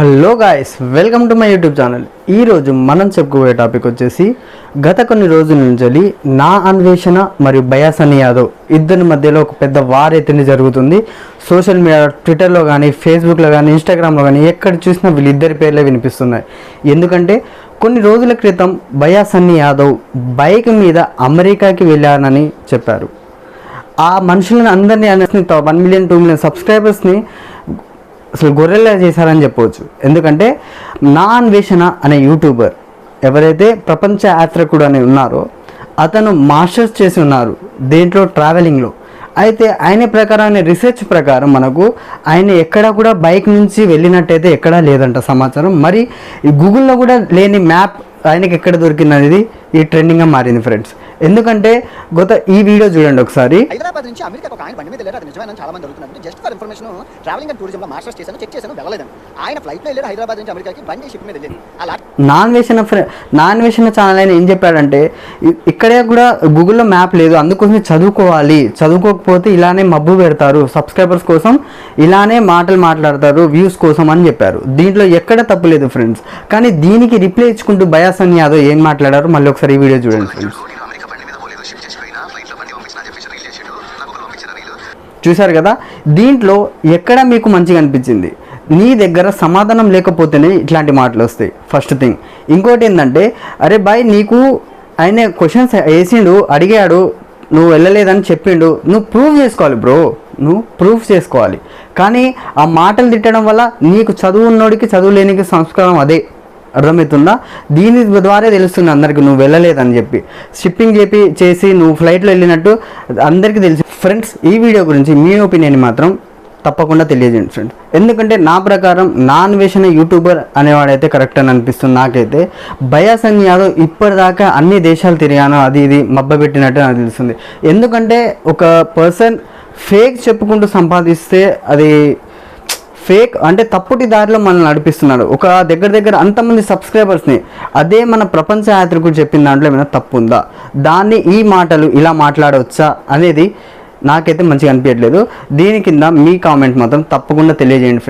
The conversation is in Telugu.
Hello guys welcome to my YouTube channel ఈరోజు మనం చెప్పుకోబోయే టాపిక్ వచ్చేసి గత కొన్ని రోజుల నుంచి నా అన్వేషణ మరియు బయాసని యాదవ్ ఇద్దరి మధ్యలో ఒక పెద్ద వార్ అయితే జరుగుతుంది. సోషల్ మీడియా ట్విట్టర్లో కానీ ఫేస్బుక్లో కానీ ఇన్స్టాగ్రామ్లో కానీ ఎక్కడ చూసినా వీళ్ళిద్దరి పేర్లే వినిపిస్తున్నాయి. ఎందుకంటే కొన్ని రోజుల క్రితం బయాసన్ని యాదవ్ బైక్ మీద అమెరికాకి వెళ్ళానని చెప్పారు. ఆ మనుషులను అందరినీ వన్ మిలియన్ టూ మిలియన్ సబ్స్క్రైబర్స్ని అసలు గొర్రెల్లా చేశారని చెప్పవచ్చు. ఎందుకంటే నా అన్వేషణ అనే యూట్యూబర్ ఎవరైతే ప్రపంచ యాత్రకుడు అని ఉన్నారో అతను మాస్టర్స్ చేసి ఉన్నారు దేంట్లో ట్రావెలింగ్లో. అయితే ఆయన ప్రకారం ఆయన రీసెర్చ్ ప్రకారం మనకు ఆయన ఎక్కడ కూడా బైక్ నుంచి వెళ్ళినట్టయితే ఎక్కడా లేదంట సమాచారం. మరి ఈ గూగుల్లో కూడా లేని మ్యాప్ ఆయనకి ఎక్కడ దొరికింది అనేది ఈ ట్రెండింగ్గా మారింది ఫ్రెండ్స్. ఎందుకంటే గత ఈ వీడియో చూడండి ఒకసారి. హైదరాబాద్ నుంచి అమెరికాకు ఒక ఆయన బండి మీద వెళ్ళారు అది నిజమైన చాలా మంది అడుగుతున్నారు. Just for information travelling and టూరిజంలో masters చేశాను చెక్ చేశాను వెళ్ళలేదండి ఆయన ఫ్లైట్లో వెళ్ళారు హైదరాబాద్ నుంచి అమెరికాకి బండి షిప్ మీద వెళ్ళారు అలా నాన్ వేసిన నాన్ వేసిన ఛానల్ ఆయన ఏం చెప్పాడంటే ఇక్కడే కూడా గూగుల్లో మ్యాప్ లేదు అందుకోసం చదువుకోవాలి. చదువుకోకపోతే ఇలానే మబ్బు పెడతారు. సబ్స్క్రైబర్స్ కోసం ఇలానే మాటలు మాట్లాడతారు వ్యూస్ కోసం అని చెప్పారు. దీంట్లో ఎక్కడ తప్పు లేదు ఫ్రెండ్స్ కానీ దీనికి రిప్లై ఇచ్చుకుంటూ బయాసన్ యాదవ్ ఏం మాట్లాడారు మళ్ళీ ఒకసారి ఈ వీడియో చూడండి ఫ్రెండ్స్ నేను అమెరికా బండి మీద పోలేదు షిఫ్ట్ చేసిపోయినా ఫ్లైట్లో బండి పంపించిన చెప్పేసి రీల్ నాకు ఒకరు పంపించిన రీల్ చూశారు కదా? దీంట్లో ఎక్కడ మీకు మంచిగా అనిపించింది? నీ దగ్గర సమాధానం లేకపోతేనే ఇట్లాంటి మాటలు వస్తాయి. ఫస్ట్ థింగ్ ఇంకోటి ఏంటంటే అరే బాయ్ నీకు ఆయన క్వశ్చన్స్ వేసిండు అడిగాడు నువ్వు వెళ్ళలేదని చెప్పిండు నువ్వు ప్రూవ్ చేసుకోవాలి బ్రో నువ్వు ప్రూఫ్ చేసుకోవాలి. కానీ ఆ మాటలు తిట్టడం వల్ల నీకు చదువు ఉన్నోడికి చదువు లేనికి సంస్కారం అదే. అర్థమవుతుందా? దీని ద్వారా తెలుస్తుంది అందరికి నువ్వు వెళ్ళలేదని చెప్పి. షిప్పింగ్ చెప్పి చేసి నువ్వు ఫ్లైట్లో వెళ్ళినట్టు అందరికీ తెలుసు. ఫ్రెండ్స్ ఈ వీడియో గురించి మీ ఒపీనియన్ మాత్రం తప్పకుండా తెలియజేయండి ఫ్రెండ్స్ ఎందుకంటే నా ప్రకారం నా అన్వేషణ యూట్యూబర్ అనేవాడైతే కరెక్ట్ అని అనిపిస్తుంది నాకైతే. బయాసన్ యాదవ్ ఇప్పటిదాకా అన్ని దేశాలు తిరిగాను అది ఇది మబ్బబెట్టినట్టు నాకు తెలుస్తుంది. ఎందుకంటే ఒక పర్సన్ ఫేక్ చెప్పుకుంటూ సంపాదిస్తే అది ఫేక్ అంటే తప్పుటి దారిలో మనల్ని నడిపిస్తున్నాడు ఒక దగ్గర దగ్గర అంతమంది సబ్స్క్రైబర్స్ని అదే మన ప్రపంచ యాత్రికుడు చెప్పిన దాంట్లో ఏమైనా తప్పు ఉందా దాన్ని ఈ మాటలు ఇలా మాట్లాడవచ్చా అనేది నాకైతే మంచిగా అనిపించట్లేదు. దీని కింద మీ కామెంట్ మాత్రం తప్పకుండా తెలియజేయండి ఫ్రెండ్స్